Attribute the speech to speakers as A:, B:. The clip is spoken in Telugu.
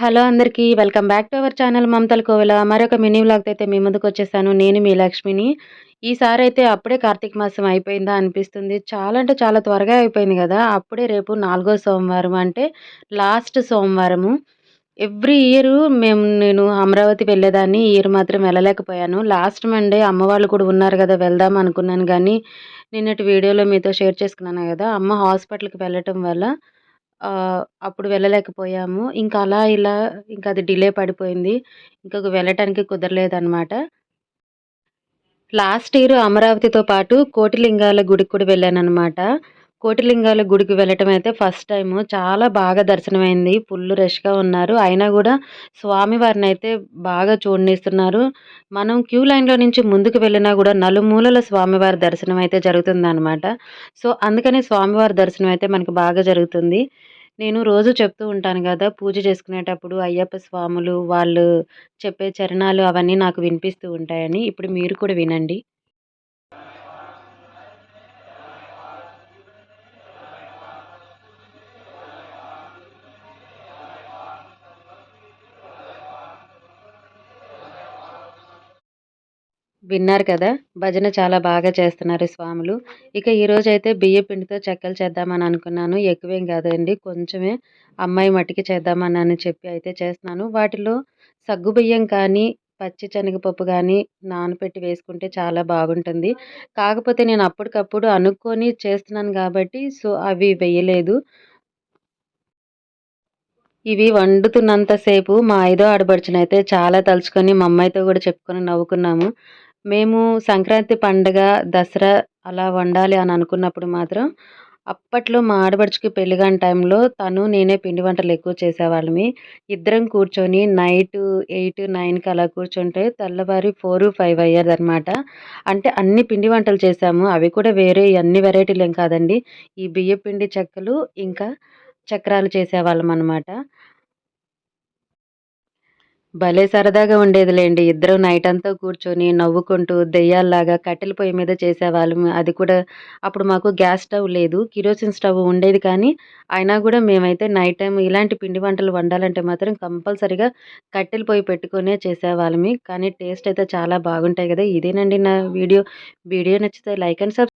A: హలో అందరికీ welcome back to our channel మమతల కోవెల. మరొక మినీ వ్లాగ్ అయితే మీ ముందుకు వచ్చేసాను. నేను మీ లక్ష్మిని. ఈసారి అయితే అప్పుడే కార్తీక మాసం అయిపోయిందా అనిపిస్తుంది. చాలా అంటే చాలా త్వరగా అయిపోయింది కదా. అప్పుడే రేపు నాలుగో సోమవారం అంటే లాస్ట్ సోమవారము. ఎవ్రీ ఇయర్ మేము నేను అమరావతి వెళ్ళేదాన్ని. ఇయర్ మాత్రం వెళ్ళలేకపోయాను. లాస్ట్ మండే అమ్మ వాళ్ళు కూడా ఉన్నారు కదా వెళ్దాం అనుకున్నాను. కానీ నిన్నటి వీడియోలో మీతో షేర్ చేసుకున్నాను కదా. అమ్మ హాస్పిటల్కి వెళ్ళటం వల్ల అప్పుడు వెళ్ళలేకపోయాము. ఇంకా అలా ఇలా ఇంకా అది డిలే పడిపోయింది. ఇంకా వెళ్ళటానికి కుదరలేదనమాట లాస్ట్ ఇయర్ అమరావతితో పాటు కోటిలింగాల గుడికి కూడా వెళ్ళానమాట కోటిలింగాల గుడికి వెళ్ళటం అయితే ఫస్ట్ టైము. చాలా బాగా దర్శనమైంది. ఫుల్ రష్గా ఉన్నారు. అయినా కూడా స్వామివారిని అయితే బాగా చూడనిస్తున్నారు. మనం క్యూ లైన్లో నుంచి ముందుకు వెళ్ళినా కూడా నలుమూలల స్వామివారి దర్శనం అయితే జరుగుతుందన్నమాట. సో అందుకని స్వామివారి దర్శనం అయితే మనకు బాగా జరుగుతుంది. నేను రోజు చెప్తూ ఉంటాను కదా పూజ చేసుకునేటప్పుడు అయ్యప్ప స్వాములు వాళ్ళు చెప్పే చరణాలు అవన్నీ నాకు వినిపిస్తూ ఉంటాయని. ఇప్పుడు మీరు కూడా వినండి. విన్నారు కదా? భజన చాలా బాగా చేస్తున్నారు స్వాములు. ఇక ఈరోజు అయితే బియ్య పిండితో చెక్కలు చేద్దామని అనుకున్నాను. ఎక్కువేం కాదండి. కొంచెమే అమ్మాయి మట్టికి చేద్దామని అని చెప్పి అయితే చేస్తున్నాను. వాటిలో సగ్గు బియ్యం కానీ పచ్చి శనగపప్పు కానీ నానపెట్టి వేసుకుంటే చాలా బాగుంటుంది. కాకపోతే నేను అప్పటికప్పుడు అనుకొని చేస్తున్నాను కాబట్టి సో అవి వేయలేదు. ఇవి వండుతున్నంతసేపు మా ఐదో ఆడబడుచునైతే చాలా తలుచుకొని మా అమ్మాయితో కూడా చెప్పుకొని నవ్వుకున్నాము. మేము సంక్రాంతి పండగ దసరా అలా వండాలి అని అనుకున్నప్పుడు మాత్రం అప్పట్లో మా ఆడపడుచుకి పెళ్ళి కాని టైంలో తను నేనే పిండి వంటలు ఎక్కువ చేసేవాళ్ళమి. ఇద్దరం కూర్చొని నైట్ ఎయిట్ నైన్కి అలా కూర్చుంటే తెల్లవారి ఫోర్ ఫైవ్ అయ్యేది అనమాట అంటే అన్ని పిండి వంటలు చేసాము. అవి కూడా వేరే అన్ని వెరైటీలు ఏం కాదండి. ఈ బియ్య పిండి చెక్కలు ఇంకా చక్రాలు చేసేవాళ్ళం అనమాట భలే సరదాగా ఉండేదిలేండి. ఇద్దరు నైట్ అంతా కూర్చొని నవ్వుకుంటూ దెయ్యాల్లాగా కట్టెల పొయ్యి మీద చేసేవాళ్ళం. అది కూడా అప్పుడు మాకు గ్యాస్ స్టవ్ లేదు కిరోసిన్ స్టవ్ ఉండేది కానీ అయినా కూడా మేమైతే నైట్ టైం ఇలాంటి పిండి వంటలు వండాలంటే మాత్రం కంపల్సరిగా కట్టెల పొయ్యి పెట్టుకునే చేసేవాళ్ళమి. కానీ టేస్ట్ అయితే చాలా బాగుంటాయి కదా. ఇదేనండి నా వీడియో. వీడియో నచ్చితే లైక్ అండ్ సబ్